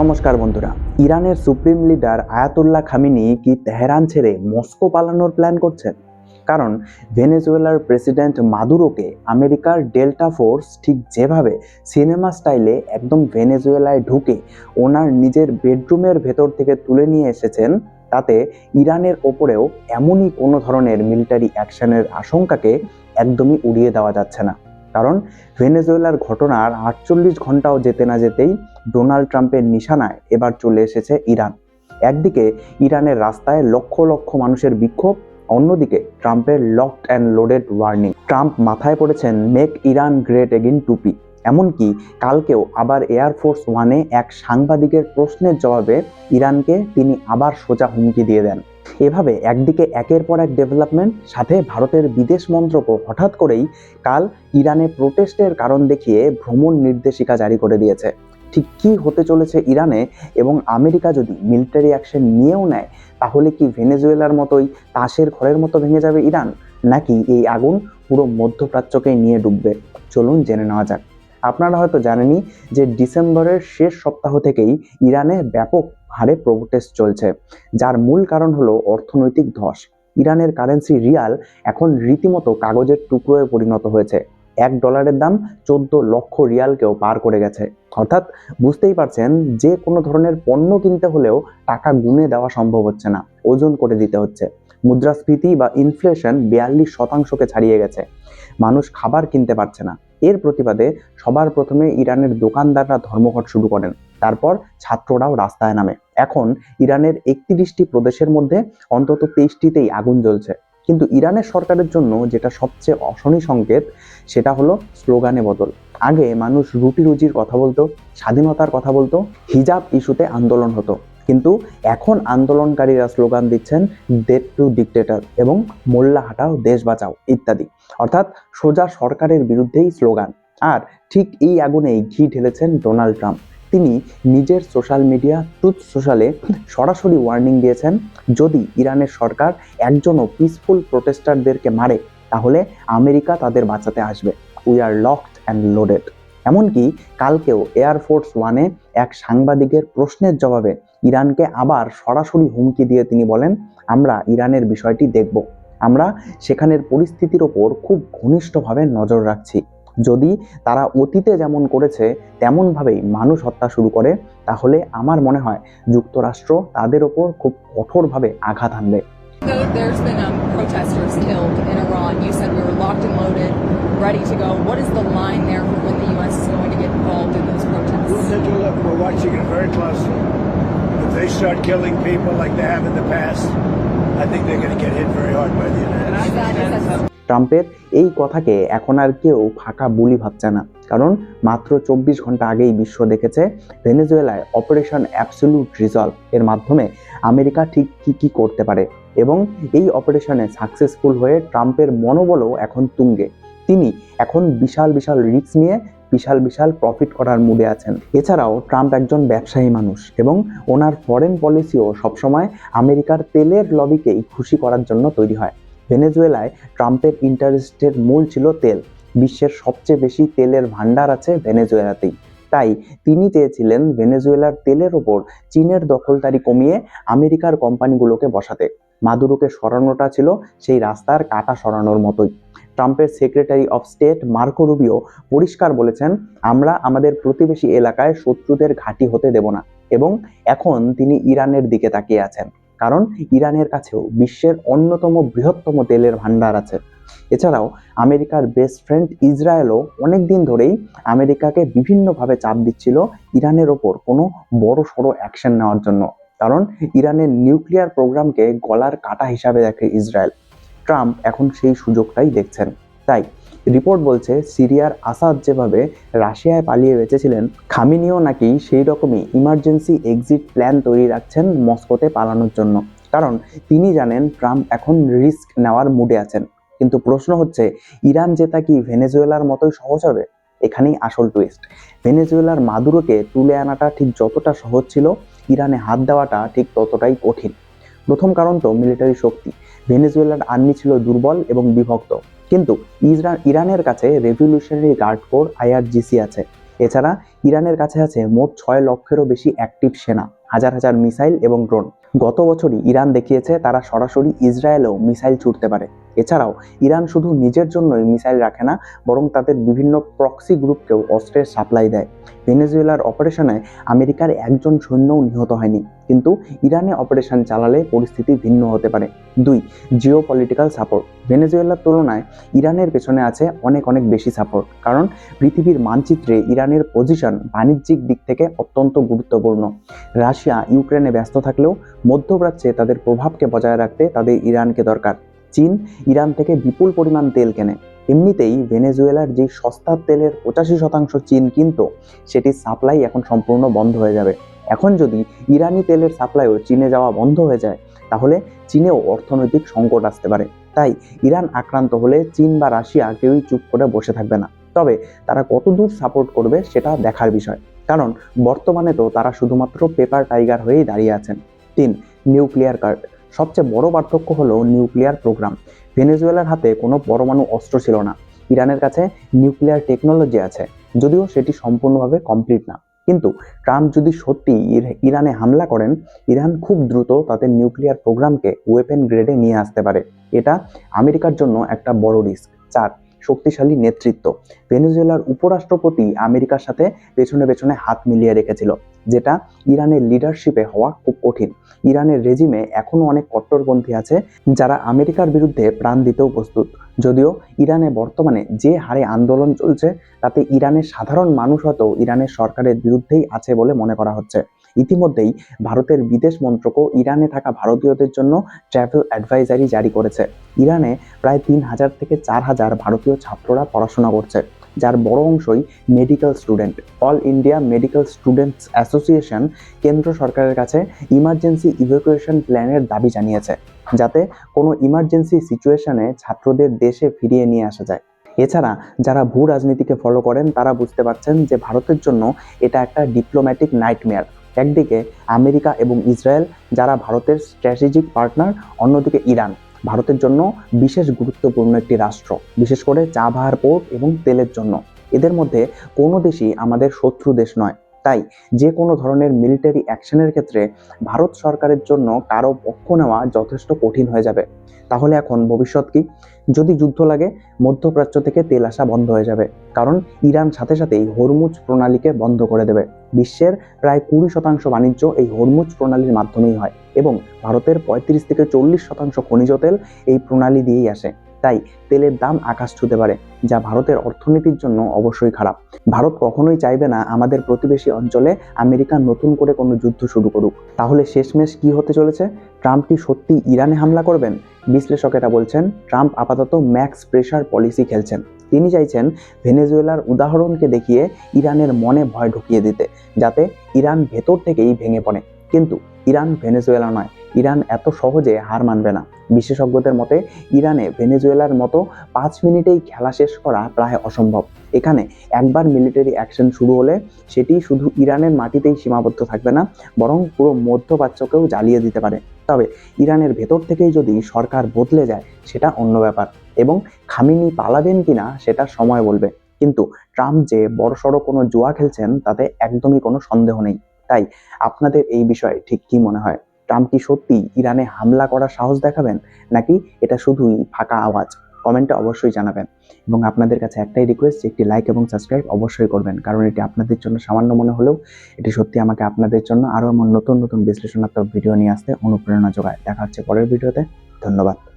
নমস্কার বন্ধুরা, ইরানের সুপ্রিম লিডার আয়াতুল্লাহ খামিনি কি তেহরান ছেড়ে মস্কো পালানোর প্ল্যান করছেন? কারণ ভেনেজুয়েলার প্রেসিডেন্ট মাদুরোকে আমেরিকার ডেল্টা ফোর্স ঠিক যেভাবে সিনেমা স্টাইলে একদম ভেনেজুয়েলায় ঢুকে ওনার নিজের বেডরুমের ভেতর থেকে তুলে নিয়ে এসেছেন, তাতে ইরানের ওপরেও এমনই কোনো ধরনের মিলিটারি অ্যাকশনের আশঙ্কাকে একদমই উড়িয়ে দেওয়া যাচ্ছে না। কারণ ভেনেজুয়েলার ঘটনার আটচল্লিশ ঘন্টাও যেতে না যেতেই ডোনাল্ড ট্রাম্পের নিশানায় এবার চলে এসেছে ইরান। একদিকে ইরানের রাস্তায় লক্ষ লক্ষ মানুষের বিক্ষোভ, অন্যদিকে ট্রাম্পের locked and loaded warning Trump মাথায় পড়েছেন মেক ইরান গ্রেট এগিন টুপি। এমনকি কালকেও আবার এয়ারফোর্স ওয়ানে এক সাংবাদিকের প্রশ্নের জবাবে ইরানকে তিনি আবার সোজা হুমকি দিয়ে দেন। এভাবে একদিকে একের পর এক ডেভেলপমেন্ট সাথে ভারতের বিদেশ মন্ত্রকও হঠাৎ করেই কাল ইরানে প্রোটেস্টের কারণ দেখিয়ে ভ্রমণ নির্দেশিকা জারি করে দিয়েছে। ঠিক কি হতে চলেছে ইরানে এবং আমেরিকা যদি মিলিটারি অ্যাকশন নিয়েও নেয়, তাহলে কি ভেনেজুয়েলার মতোই তাসের ঘরের মতো ভেঙে যাবে ইরান? নাকি এই আগুন পুরো মধ্যপ্রাচ্যকেই নিয়ে ডুববে? চলুন জেনে নেওয়া যাক। আপনারা হয়তো জানেনই যে ডিসেম্বরের শেষ সপ্তাহ থেকেই ইরানে ব্যাপক হারে প্রোটেস্ট চলছে, যার মূল কারণ হলো অর্থনৈতিক ধস। ইরানের কারেন্সি রিয়াল এখন রীতিমতো কাগজের টুকরোয় পরিণত হয়েছে। এক ডলারের দাম চোদ্দ লক্ষ রিয়ালকেও পার করে গেছে। অর্থাৎ বুঝতেই পারছেন, যে কোনো ধরনের পণ্য কিনতে হলেও টাকা গুনে দেওয়া সম্ভব হচ্ছে না, ওজন করে দিতে হচ্ছে। মুদ্রাস্ফীতি বা ইনফ্লেশন বিয়াল্লিশ শতাংশকে ছাড়িয়ে গেছে। মানুষ খাবার কিনতে পারছে না। এর প্রতিবাদে সবার প্রথমে ইরানের দোকানদাররা ধর্মঘট শুরু করেন। তারপর ছাত্ররাও রাস্তায় নামে। এখন ইরানের একত্রিশটি প্রদেশের মধ্যে অন্তত তেইশটিতেই আগুন জ্বলছে। কিন্তু ইরানের সরকারের জন্য যেটা সবচেয়ে অশনি সংকেত, সেটা হলো স্লোগানে বদল। আগে মানুষ রুটি রুজির কথা বলতো, স্বাধীনতার কথা বলতো, হিজাব ইস্যুতে আন্দোলন হতো। কিন্তু এখন আন্দোলনকারীরা স্লোগান দিচ্ছেন ডেট টু ডিকটেটর এবং মোল্লা হাটাও, দেশ বাঁচাও ইত্যাদি। অর্থাৎ সোজা সরকারের বিরুদ্ধেই স্লোগান। আর ঠিক এই আগুনেই ঘি ঢেলেছেন ডোনাল্ড ট্রাম্প। তিনি নিজের সোশ্যাল মিডিয়া ট্রুথ সোশ্যালে সরাসরি ওয়ার্নিং দিয়েছেন, যদি ইরানের সরকার একজনও পিসফুল প্রোটেস্টারদেরকে মারে, তাহলে আমেরিকা তাদের বাঁচাতে আসবে। We are locked and loaded এমনকি কালকেও এয়ারফোর্স ওয়ানে এক সাংবাদিকের প্রশ্নের জবাবে ইরানকে আবার সরাসরি হুমকি দিয়ে তিনি বলেন, আমরা ইরানের বিষয়টি দেখব। আমরা সেখানের পরিস্থিতির ওপর খুব ঘনিষ্ঠভাবে নজর রাখছি। যদি তারা অতীতে যেমন করেছে তেমনভাবেই মানুষ হত্যা শুরু করে তাহলে আমার মনে হয় যুক্তরাষ্ট্র তাদের ওপর খুব কঠোরভাবে আঘাত আনবে। I ট্রাম্পের, এই কথাকে এখন আর কেউ ফাঁকা বুলি ভাবছে না। কারণ মাত্র চব্বিশ ঘণ্টা আগেই বিশ্ব দেখেছে ভেনেজুয়েলায় অপারেশন অ্যাবসলিউট রিজলভ এর মাধ্যমে আমেরিকা ঠিক কী কী করতে পারে এবং এই অপারেশনে সাকসেসফুল হয়ে ট্রাম্পের মনোবলও এখন তুঙ্গে। তিনি এখন বিশাল বিশাল রিস্ক নিয়ে বিশাল বিশাল প্রফিট করার মুডে আছেন। এছাড়াও ট্রাম্প একজন ব্যবসায়ী মানুষ এবং ওনার ফরেন পলিসিও সবসময় আমেরিকার তেলের লবিকেই খুশি করার জন্য তৈরি হয়। ভেনেজুয়েলায় ট্রাম্পের ইন্টারেস্টের মূল ছিল তেল। বিশ্বের সবচেয়ে বেশি তেলের ভান্ডার আছে ভেনেজুয়েলাতেই। তাই তিনি চেয়েছিলেন ভেনেজুয়েলার তেলের ওপর চীনের দখলদারি কমিয়ে আমেরিকার কোম্পানিগুলোকে বসাতে। মাদুরোকে সরানোটা ছিল সেই রাস্তার কাটা সরানোর মতোই। ট্রাম্পের secretary of state Marco Rubio পরিষ্কার বলেছেন, আমরা আমাদের প্রতিবেশী এলাকায় শত্রুদের ঘাঁটি হতে দেব না। এবং এখন তিনি ইরানের দিকে তাকিয়ে আছেন। কারণ ইরানের কাছেও বিশ্বের অন্যতম বৃহত্তম তেলের ভাণ্ডার আছে। এছাড়াও আমেরিকার বেস্ট ফ্রেন্ড ইসরায়েলও অনেক দিন ধরেই আমেরিকাকে বিভিন্নভাবে চাপ দিচ্ছিল ইরানের ওপর কোনো বড় সড়ো অ্যাকশন নেওয়ার জন্য। কারণ ইরানের নিউক্লিয়ার প্রোগ্রামকে গলার কাটা হিসাবে দেখে ইসরায়েল। ট্রাম্প এখন সেই সুযোগটাই দেখছেন। তাই রিপোর্ট বলছে সিরিয়ার আসাদ যেভাবে রাশিয়ায় পালিয়ে বেঁচেছিলেন, খামিনিও নাকি সেই রকমই ইমার্জেন্সি এক্সিট প্ল্যান তৈরি রাখছেন মস্কোতে পালানোর জন্য। কারণ তিনি জানেন ট্রাম্প এখন রিস্ক নেওয়ার মুডে আছেন। কিন্তু প্রশ্ন হচ্ছে, ইরান জেতা কি ভেনেজুয়েলার মতোই সহজ হবে? এখানেই আসল টুইস্ট ভেনেজুয়েলার মাদুরোকে তুলে আনাটা ঠিক যতটা সহজ ছিল, ইরানে হাত দেওয়াটা ঠিক ততটাই কঠিন। প্রথম কারণ তো মিলিটারি শক্তি। ভেনেজুয়েলার আর্মি ছিল দুর্বল এবং বিভক্ত। কিন্তু ইরানের কাছে রেভলিউশনারি গার্ড কোর আইআরজিসি আছে। এছাড়া ইরানের কাছে আছে মোট ছয় লক্ষেরও বেশি অ্যাক্টিভ সেনা, হাজার হাজার মিসাইল এবং ড্রোন গত বছরই ইরান দেখিয়েছে তারা সরাসরি ইসরায়েলেও মিসাইল ছুটতে পারে। এছাড়াও ইরান শুধু নিজের জন্যই মিসাইল রাখে না, বরং তাদের বিভিন্ন প্রক্সি গ্রুপকেও অস্ত্রের সাপ্লাই দেয়। ভেনেজুয়েলার অপারেশনে আমেরিকার একজন সৈন্যও নিহত হয়নি, কিন্তু ইরানে অপারেশন চালালে পরিস্থিতি ভিন্ন হতে পারে। দুই জিও পলিটিক্যাল সাপোর্ট ভেনেজুয়েলার তুলনায় ইরানের পেছনে আছে অনেক অনেক বেশি সাপোর্ট কারণ পৃথিবীর মানচিত্রে ইরানের পজিশন বাণিজ্যিক দিক থেকে অত্যন্ত গুরুত্বপূর্ণ। রাশিয়া ইউক্রেনে ব্যস্ত থাকলেও মধ্যপ্রাচ্যে তাদের প্রভাবকে বজায় রাখতে তাদের ইরানকে দরকার। চীন, ইরান থেকে বিপুল পরিমাণ তেল কেনে। এমনিতেই ভেনেজুয়েলার যে সস্তার তেলের পঁচাশি শতাংশ চীন কিন্তু সেটির সাপ্লাই এখন সম্পূর্ণ বন্ধ হয়ে যাবে। এখন যদি ইরানি তেলের সাপ্লাইও চীনে যাওয়া বন্ধ হয়ে যায়, তাহলে চীনেও অর্থনৈতিক সংকট আসতে পারে। তাই ইরান আক্রান্ত হলে চীন বা রাশিয়া কেউই চুপ করে বসে থাকবে না। তবে তারা কতদূর সাপোর্ট করবে সেটা দেখার বিষয়। কারণ বর্তমানে তো তারা শুধুমাত্র পেপার টাইগার হয়েই দাঁড়িয়ে আছেন। তিন নিউক্লিয়ার কার্ড সবচেয়ে বড় পার্থক্য হলো নিউক্লিয়ার প্রোগ্রাম। ভেনেজুয়েলার হাতে কোনো পরমাণু অস্ত্র ছিল না। ইরানের কাছে নিউক্লিয়ার টেকনোলজি আছে, যদিও সেটি সম্পূর্ণভাবে কমপ্লিট না। কিন্তু ট্রাম্প যদি সত্যি ইরানে হামলা করেন, ইরান খুব দ্রুত তাদের নিউক্লিয়ার প্রোগ্রামকে ওয়েপেন গ্রেডে নিয়ে আসতে পারে। এটা আমেরিকার জন্য একটা বড় রিস্ক। চার, শক্তিশালী নেতৃত্ব। ভেনেজুয়েলার উপরাষ্ট্রপতি আমেরিকার সাথে পেছনে পেছনে হাত মিলিয়ে রেখেছিল। যেটা ইরানের লিডারশিপে হওয়া খুব কঠিন। ইরানের রেজিমে এখনও অনেক কট্টরপন্থী আছে যারা আমেরিকার বিরুদ্ধে প্রাণ দিতেও প্রস্তুত। যদিও ইরানে বর্তমানে যে হারে আন্দোলন চলছে, তাতে ইরানের সাধারণ মানুষ হয়তো ইরানের সরকারের বিরুদ্ধেই আছে বলে মনে করা হচ্ছে। ইতিমধ্যেই ভারতের বিদেশ মন্ত্রকও ইরানে থাকা ভারতীয়দের জন্য ট্রাভেল অ্যাডভাইজারি জারি করেছে। ইরানে প্রায় তিন হাজার থেকে চার হাজার ভারতীয় ছাত্ররা পড়াশোনা করছে। যার বড় অংশই medical student all India medical students association কেন্দ্র সরকারের কাছে ইমার্জেন্সি ইভ্যাকুয়েশন প্ল্যানের দাবি জানিয়েছে, যাতে কোনো ইমার্জেন্সি সিচুয়েশনে ছাত্রদের দেশে ফিরিয়ে নিয়ে আসা যায়। এছাড়া যারা ভূ রাজনীতিকে ফলো করেন, তারা বুঝতে পারছেন যে ভারতের জন্য এটা একটা ডিপ্লোম্যাটিক নাইটমেয়ার একদিকে আমেরিকা এবং ইসরায়েল, যারা ভারতের স্ট্র্যাটেজিক পার্টনার অন্যদিকে ইরান। ভারতের জন্য বিশেষ গুরুত্বপূর্ণ একটি রাষ্ট্র, বিশেষ করে চা বাহার পোর্ট এবং তেলের জন্য। এদের মধ্যে কোনো দেশই আমাদের শত্রু দেশ নয়। তাই যে কোনো ধরনের মিলিটারি অ্যাকশনের ক্ষেত্রে ভারত সরকারের জন্য কারও পক্ষ নেওয়া যথেষ্ট কঠিন হয়ে যাবে। তাহলে এখন ভবিষ্যৎ কি? যদি যুদ্ধ লাগে, মধ্যপ্রাচ্য থেকে তেল আসা বন্ধ হয়ে যাবে। কারণ ইরান সাথে সাথেই হরমুজ প্রণালীকে বন্ধ করে দেবে। বিশ্বের প্রায় কুড়ি শতাংশ বাণিজ্য এই হরমুজ প্রণালীর মাধ্যমেই হয় এবং ভারতের পঁয়ত্রিশ থেকে চল্লিশ শতাংশ খনিজ তেল এই প্রণালী দিয়েই আসে। তাই তেলের দাম আকাশ ছুতে পারে, যা ভারতের অর্থনীতির জন্য অবশ্যই খারাপ। ভারত কখনোই চাইবে না আমাদের প্রতিবেশী অঞ্চলে আমেরিকা নতুন করে কোনো যুদ্ধ শুরু করুক। তাহলে শেষমেশ কি হতে চলেছে? ট্রাম্প কি সত্যি ইরানে হামলা করবেন? বিশ্লেষকেরা বলছেন, ট্রাম্প আপাতত ম্যাক্স প্রেশার পলিসি খেলছেন। তিনি চাইছেন ভেনেজুয়েলার উদাহরণকে দেখিয়ে ইরানের মনে ভয় ঢুকিয়ে দিতে, যাতে ইরান ভেতর থেকেই ভেঙে পড়ে। কিন্তু ইরান ভেনেজুয়েলা নয়। ইরান এত সহজে হার মানবে না। বিশেষজ্ঞদের মতে, ইরানে ভেনেজুয়েলার মতো পাঁচ মিনিটেই খেলা শেষ করা প্রায় অসম্ভব। এখানে একবার মিলিটারি অ্যাকশন শুরু হলে সেটি শুধু ইরানের মাটিতেই সীমাবদ্ধ থাকবে না, বরং পুরো মধ্যপ্রাচ্যকেও জ্বালিয়ে দিতে পারে। তবে ইরানের ভেতর থেকেই যদি সরকার বদলে যায়, সেটা অন্য ব্যাপার। এবং খামিনি পালাবেন কিনা, সেটা সময় বলবে। কিন্তু ট্রাম্প যে বড়সড় কোনো জুয়া খেলছেন, তাতে একদমই কোনো সন্দেহ নেই। তাই আপনাদের এই বিষয়ে ঠিক কি মনে হয়? ট্রাম্প কি সত্যি ইরানে হামলা করার সাহস দেখাবেন? নাকি এটা শুধুই ফাঁকা আওয়াজ? কমেন্টে অবশ্যই জানাবেন। এবং আপনাদের কাছে একটাই রিকোয়েস্ট একটি লাইক এবং সাবস্ক্রাইব অবশ্যই করবেন। কারণ এটি আপনাদের জন্য সামান্য মনে হলেও এটি সত্যি আমাকে আপনাদের জন্য আরও এমন নতুন নতুন বিশ্লেষণাত্মক ভিডিও নিয়ে আসতে অনুপ্রেরণা যোগায়। দেখা হচ্ছে পরের ভিডিওতে ধন্যবাদ।